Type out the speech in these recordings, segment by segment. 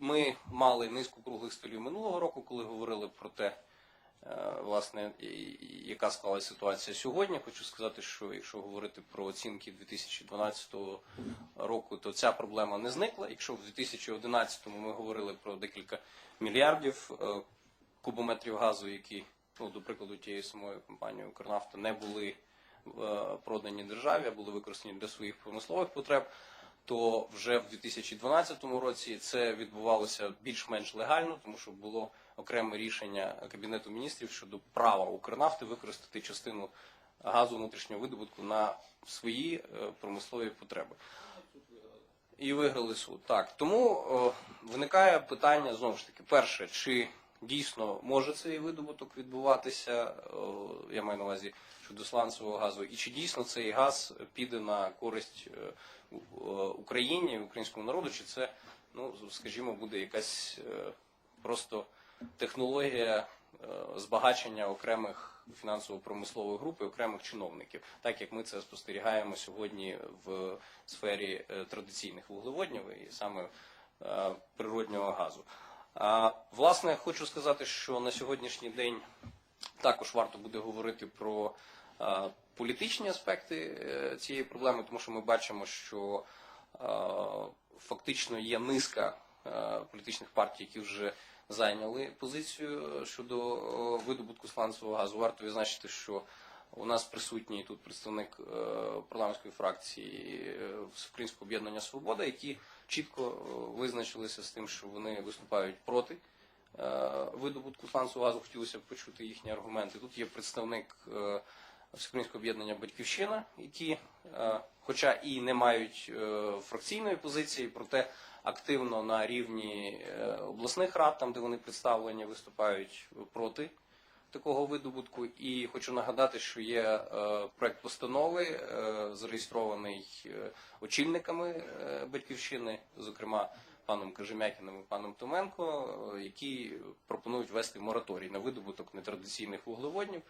Ми мали низку круглих столів минулого року, коли говорили про те, е, власне, яка склалася ситуація сьогодні. Хочу сказати, що якщо говорити про оцінки 2012 року, то ця проблема не зникла. Якщо в 2011 ми говорили про декілька мільярдів е, кубометрів газу, які, ну, до прикладу, тієї самої компанії Укрнафта не були е, продані державі, а були використані для своїх промислових потреб, то вже в 2012 році це відбувалося більш-менш легально, тому що було окреме рішення Кабінету міністрів щодо права Укрнафти використати частину газу внутрішнього видобутку на свої е, промислові потреби. І виграли суд. Так. Тому о, виникає питання знову ж таки: перше, чи дійсно може цей видобуток відбуватися, я маю на увазі щодо сланцевого газу, і чи дійсно цей газ піде на користь е, е, Україні, українському народу, чи це, ну, скажімо, буде якась е, просто технологія е, збагачення окремих фінансово-промислових груп окремих чиновників, так як ми це спостерігаємо сьогодні в сфері е, традиційних вуглеводнів і саме е, природнього газу. Власне, хочу сказати, що на сьогоднішній день також варто буде говорити про політичні аспекти е, цієї проблеми, тому що ми бачимо, що фактично є низка е, політичних партій, які вже зайняли позицію щодо е, видобутку сланцевого газу. Варто відзначити, що у нас присутній тут представник е, парламентської фракції е, Українського об'єднання Свобода, які чітко е, визначилися з тим, що вони виступають проти видобутку сланцевого газу. Хотілося б почути їхні аргументи. Тут є представник Всеукраїнського об'єднання Батьківщина, які, хоча і не мають фракційної позиції, проте активно на рівні обласних рад, там де вони представлені, виступають проти такого видобутку. І хочу нагадати, що є е, проект постанови, е, зареєстрований е, очільниками батьківщини, зокрема паном Кажемякіним і паном Томенко, які пропонують ввести мораторій на видобуток нетрадиційних вуглеводнів.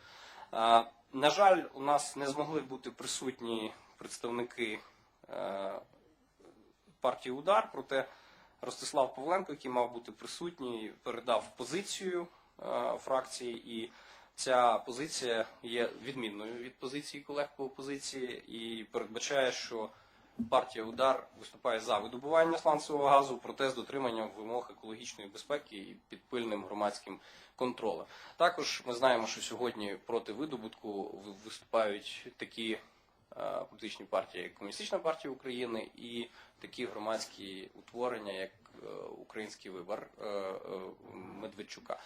На жаль, у нас не змогли бути присутні представники партії Удар, проте Ростислав Павленко, який мав бути присутній, передав позицію е, фракції, і ця позиція є відмінною від позиції колег по опозиції і передбачає, що партія Удар виступає за видобування сланцевого газу, проте з дотриманням вимог екологічної безпеки і під пильним громадським контролем. Також ми знаємо, що сьогодні проти видобутку виступають такі е, політичні партії, як Комуністична партія України, і такі громадські утворення, як е, Український вибор Медведчука.